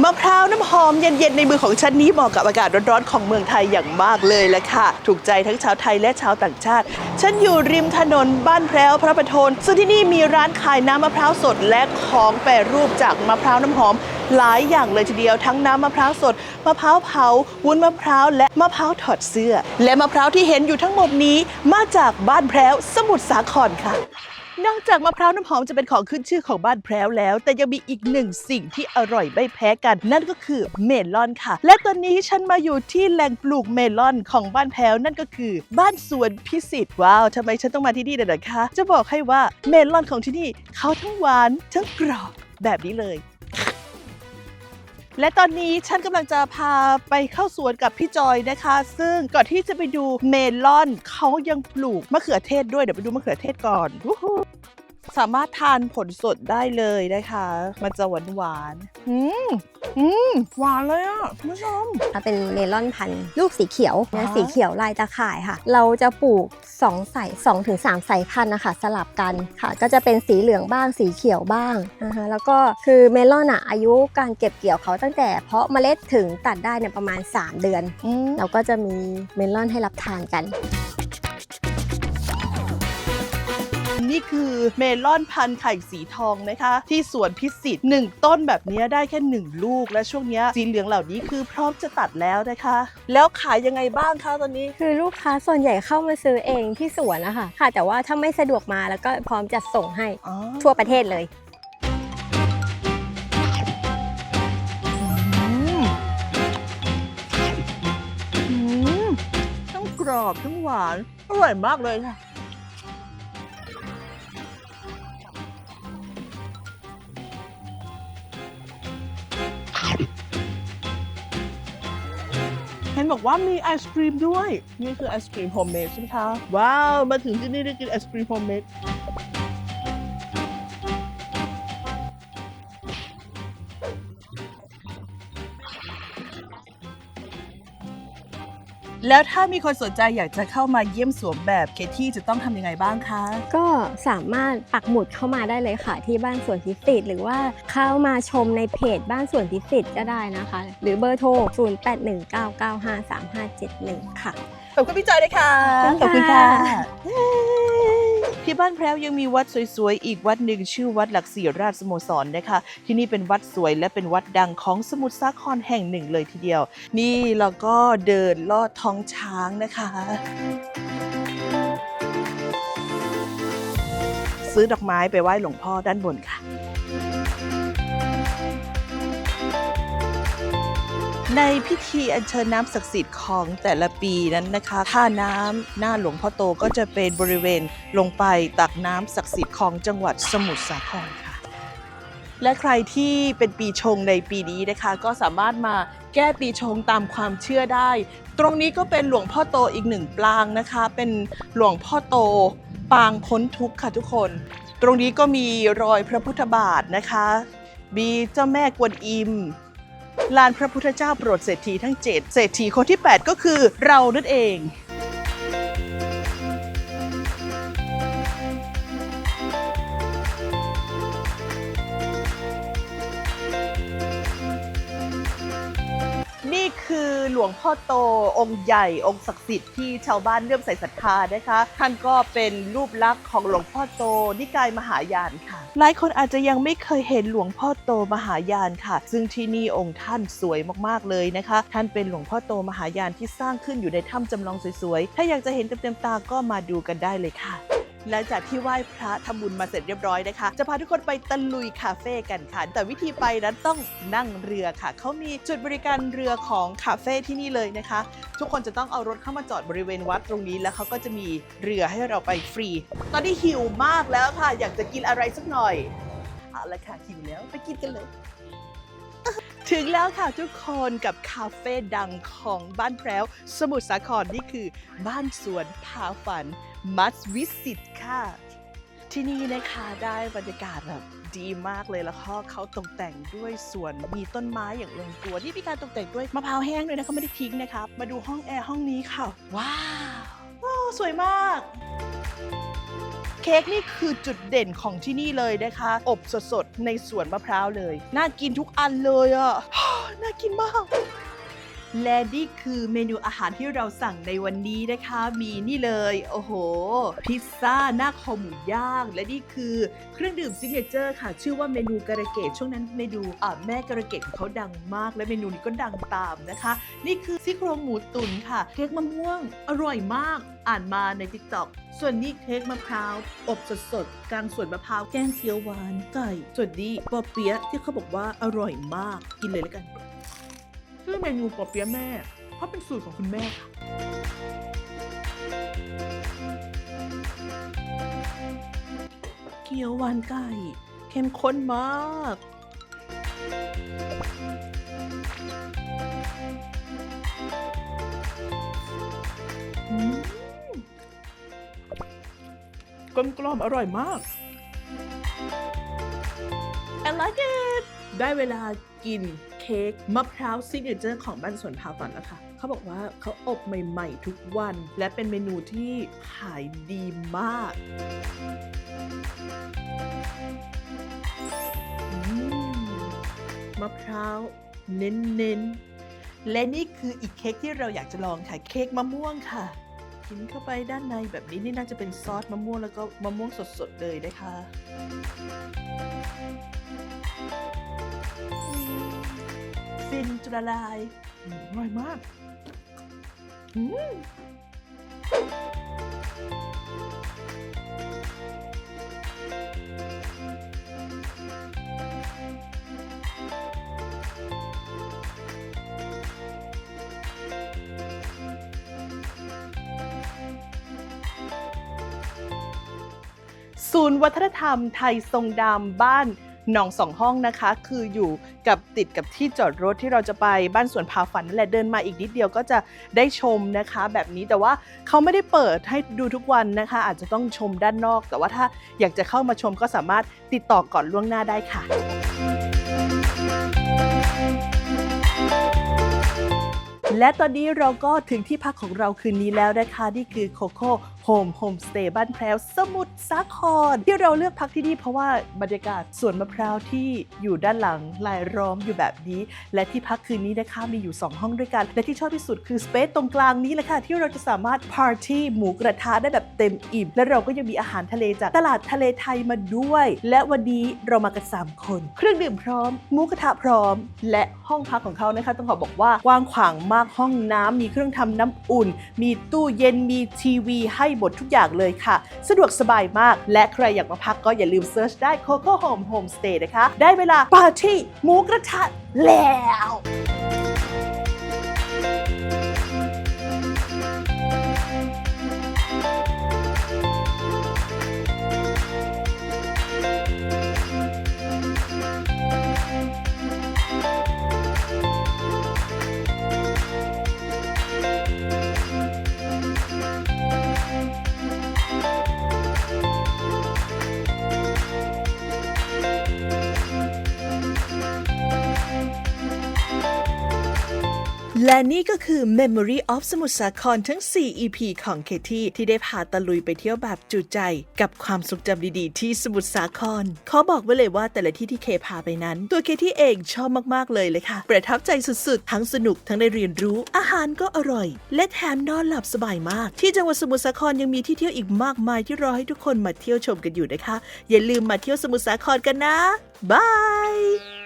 มะพร้าวน้ำหอมเย็นๆในมือของฉันนี้เหมาะกับอากาศร้อนๆของเมืองไทยอย่างมากเลยแหละค่ะ ถูกใจทั้งชาวไทยและชาวต่างชาติ ฉันอยู่ริมถนนบ้านแพร้วพระประโทนซึ่งที่นี่มีร้านขายน้ำมะพร้าวสดและของแปรรูปจากมะพร้าวน้ำหอม หลายอย่างเลยทีเดียวทั้งน้ำมะพร้าวสดมะพร้าวเผาวุ้นมะพร้าวและมะพร้าวถอดเสื้อ และมะพร้าวที่เห็นอยู่ทั้งหมดนี้มาจากบ้านแพร้วสมุทรสาครค่ะ นอกจากมะพร้าวน้ำหอมจะเป็นของขึ้นชื่อของบ้านแพรวแล้ว แต่ยังมีอีกหนึ่งสิ่งที่อร่อยไม่แพ้กัน นั่นก็คือเมลอนค่ะ และตอนนี้ฉันมาอยู่ที่แหล่งปลูกเมลอนของบ้านแพรวนั่นก็คือ บ้านสวนพิสิทธิ์ว้าวทำไมฉันต้องมาที่นี่เด็ดคะ จะบอกให้ว่าเมลอนของที่นี่เขาทั้งหวานทั้งกรอบแบบนี้เลย และตอนนี้ฉันกำลังจะพาไปเข้าสวนกับพี่จอยนะคะ ซึ่งก่อนที่จะไปดูเมลอนเขายังปลูกมะเขือเทศด้วย เดี๋ยวไปดูมะเขือเทศก่อนวู้ สามารถทานผลสดได้เลยนะคะ มันจะหวานหวานๆอืมอืมหวานเลยอะคุณผู้ชมค่ะเป็นเมลอนพันธุ์ลูกสีเขียวอ๋อนะสีเขียวลายตาข่ายค่ะ เราจะปลูก2สาย2ถึง3สายพันธุ์นะคะสลับกันค่ะ ก็จะเป็นสีเหลืองบ้างสีเขียวบ้างนะคะแล้วก็คือเมลอนอะอายุการเก็บเกี่ยวเขาตั้งแต่เพาะเมล็ดถึงตัดได้เนี่ยประมาณ 3 เดือนอืมเราก็จะมีเมลอนให้รับทานกัน นี่คือเมลอนพันธุ์ไข่สีทองนะคะ ที่สวนพิสิทธิ์หนึ่งต้นแบบนี้ได้แค่หนึ่งลูก และช่วงเนี้ยสีเหลืองเหล่านี้คือพร้อมจะตัดแล้วนะคะ แล้วขายยังไงบ้างคะตอนนี้ คือลูกค้าส่วนใหญ่เข้ามาซื้อเองที่สวนนะคะค่ะ แต่ว่าถ้าไม่สะดวกมาแล้วก็พร้อมจัดส่งให้อ๋อทั่วประเทศเลยอืมอืมทั้งกรอบทั้งหวานอร่อยมากเลยค่ะ นบอกว่ามีไอศครีมด้วย นี่คือไอศครีมโฮมเมดใช่ไหมคะ ว้าว มาถึงที่นี่ได้กินไอศครีมโฮมเมด แล้วถ้ามีคนสนใจอยากจะเข้ามาเยี่ยมสวมแบบเคที่จะต้องทำยังไงบ้างคะ ก็สามารถปักหมุดเข้ามาได้เลยค่ะ ที่บ้านสวนทิสิตหรือว่าเข้ามาชมในเพจบ้านสวนทิสิตก็ได้นะคะ หรือเบอร์โทร 0819953571 ค่ะ ขอบคุณพี่จอยเลยค่ะ ขอบคุณค่ะ ที่บ้านแพรวยังมีวัดสวยๆ อีกวัดหนึ่งชื่อวัดหลักสี่ราชสโมสรนะคะ ที่นี่เป็นวัดสวยและเป็นวัดดังของสมุทรสาครแห่งหนึ่งเลยทีเดียว นี่เราก็เดินลอดท้องช้างนะคะซื้อดอกไม้ไปไหว้หลวงพ่อด้านบนค่ะ ในพิธีอัญเชิญน้ำศักดิ์สิทธิ์ของแต่ละปีนั้นนะคะท่าน้ำหน้าหลวงพ่อโตก็จะเป็นบริเวณลงไปตักน้ำศักดิ์สิทธิ์ของจังหวัดสมุทรสาครค่ะ และใครที่เป็นปีชงในปีนี้นะคะ ก็สามารถมาแก้ปีชงตามความเชื่อได้ ตรงนี้ก็เป็นหลวงพ่อโตอีกหนึ่งปลางนะคะ เป็นหลวงพ่อโตปางพ้นทุกข์ค่ะทุกคน ตรงนี้ก็มีรอยพระพุทธบาทนะคะมีเจ้าแม่กวนอิม ลานพระพุทธเจ้าโปรดเศรษฐีทั้ง 7 เศรษฐีคนที่ 8 ก็คือเรานั่นเอง หลวงพ่อโตองค์ใหญ่ องค์ศักดิ์สิทธิ์ที่ชาวบ้านเลื่อมใสศรัทธานะคะ ท่านก็เป็นรูปลักษณ์ของหลวงพ่อโตนิกายมหายานค่ะ หลายคนอาจจะยังไม่เคยเห็นหลวงพ่อโตมหายานค่ะ ซึ่งที่นี่องค์ท่านสวยมากๆเลยนะคะ ท่านเป็นหลวงพ่อโตมหายานที่สร้างขึ้นอยู่ในถ้ำจำลองสวยๆ ถ้าอยากจะเห็นเต็มๆตาก็มาดูกันได้เลยค่ะ หลังจากที่ไหว้พระทำบุญมาเสร็จเรียบร้อยนะคะ จะพาทุกคนไปตะลุยคาเฟ่กันค่ะ แต่วิธีไปนั้นต้องนั่งเรือค่ะ เขามีจุดบริการเรือของคาเฟ่ที่นี่เลยนะคะ ทุกคนจะต้องเอารถเข้ามาจอดบริเวณวัดตรงนี้ แล้วเขาก็จะมีเรือให้เราไปฟรี ตอนนี้หิวมากแล้วค่ะ อยากจะกินอะไรสักหน่อยเอาละค่ะหิวแล้วไปกินกันเลยถึงแล้วค่ะทุกคนกับคาเฟ่ดังของบ้านแพรวสมุทรสาครนี่คือบ้านสวนพาฝัน must visit ค่ะ ที่นี่นะคะได้บรรยากาศแบบดีมากเลยแล้วก็เขาตกแต่งด้วยสวนมีต้นไม้อย่างลงตัวที่มีการตกแต่งด้วยมะพร้าวแห้งด้วยนะเขาไม่ได้ทิ้งนะครับมาดูห้องแอร์ห้องนี้ค่ะ ว้าวสวยมากเค้กนี่คือจุดเด่นของที่นี่เลยนะคะ อบสดๆ ในสวนมะพร้าวเลย น่ากินทุกอันเลยอะ่ะ น่ากินมาก และนี่คือเมนูอาหารที่เราสั่งในวันนี้นะคะ มีนี่เลย โอ้โห พิซซ่าหน้าคอหมูย่าง และนี่คือเครื่องดื่มซิกเนเจอร์ค่ะ ชื่อว่าเมนูกระเกตช่วงนั้นเมนูอ่าแม่กระเกตของเขาดังมาก และเมนูนี้ก็ดังตามนะคะ นี่คือซี่โครงหมูตุ๋นค่ะ เค้กมะม่วง อร่อยมาก อ่านมาในติ๊กต็อกส่วนนี้เค้กมะพร้าว อบสดๆกลางสวนมะพร้าวแกงเขียวหวานไก่ ส่วนนี้ปอเปี๊ยะที่เขาบอกว่าอร่อยมากกินเลยแล้วกัน ชื่อเมนูปอเปี๊ยะแม่ เพราะเป็นสูตรของคุณแม่ค่ะเกี๊ยวหวานไก่เข้มข้นมากอืมกลมกล่อมๆอร่อยมาก I like it ได้เวลากิน เค้กมะพร้าวซิกเนเจอร์ของบ้านสวนพาวฝันแล้วค่ะเขาบอกว่าเขาอบใหม่ๆทุกวัน และเป็นเมนูที่ขายดีมากมะพร้าวเน้นๆ และนี่คืออีกเค้กที่เราอยากจะลองค่ะเค้กมะม่วงค่ะ กินเข้าไปด้านในแบบนี้นี่น่าจะเป็นซอสมะม่วงแล้วก็มะม่วงสดๆเลยนะคะ ฟินจุละลายอืมอร่อยมากอืมศูนย์วัฒนธรรมไทยทรงดำบ้าน หนองสองห้องนะคะ คืออยู่กับติดกับที่จอดรถที่เราจะไปบ้านสวนพาฝันนั่นแหละเดินมาอีกนิดเดียวก็จะได้ชมนะคะ แบบนี้แต่ว่าเขาไม่ได้เปิดให้ดูทุกวันนะคะ อาจจะต้องชมด้านนอก แต่ว่าถ้าอยากจะเข้ามาชมก็สามารถติดต่อก่อนล่วงหน้าได้ค่ะ และตอนนี้เราก็ถึงที่พักของเราคืนนี้แล้วนะคะ นี่คือโคโค่โฮมโฮมสเตย์บ้านแพรวสมุทรสาคร ที่เราเลือกพักที่นี่เพราะว่าบรรยากาศสวนมะพร้าวที่อยู่ด้านหลังลายล้อมอยู่แบบนี้ และที่พักคืนนี้นะคะมีอยู่ 2 ห้องด้วยกัน และที่ชอบที่สุดคือสเปซตรงกลางนี้แหละค่ะ ที่เราจะสามารถปาร์ตี้หมูกระทะได้แบบเต็มอิ่ม และเราก็ยังมีอาหารทะเลจากตลาดทะเลไทยมาด้วย และวันนี้เรามากันสามคน เครื่องดื่มพร้อมหมูกระทะพร้อม และห้องพักของเขานะคะต้องขอบอกว่ากว้างขวางมากห้องน้ำมีเครื่องทำน้ำอุ่น มีตู้เย็นมีทีวีให้หมดทุกอย่างเลยค่ะ สะดวกสบายมาก และใครอยากมาพักก็อย่าลืมเซิร์ชได้ Coco Home Homestay นะคะ ได้เวลาปาร์ตี้หมูกระทะแล้ว และนี่ก็คือ Memory of สมุทรสาครทั้ง 4 EP ของเคที่ที่ได้พาตะลุยไปเที่ยวแบบจุใจ กับความทรงจำดีๆ ที่สมุทรสาคร ขอบอกไว้เลยว่าแต่ละที่ที่เคพาไปนั้น ตัวเคที่เองชอบมากๆเลยเลยค่ะ ประทับใจสุดๆ ทั้งสนุกทั้งได้เรียนรู้ อาหารก็อร่อย และแถมนอนหลับสบายมาก ที่จังหวัดสมุทรสาครยังมีที่เที่ยวอีกมากมายที่รอให้ทุกคนมาเที่ยวชมกันอยู่นะคะ อย่าลืมมาเที่ยวสมุทรสาครกันนะบาย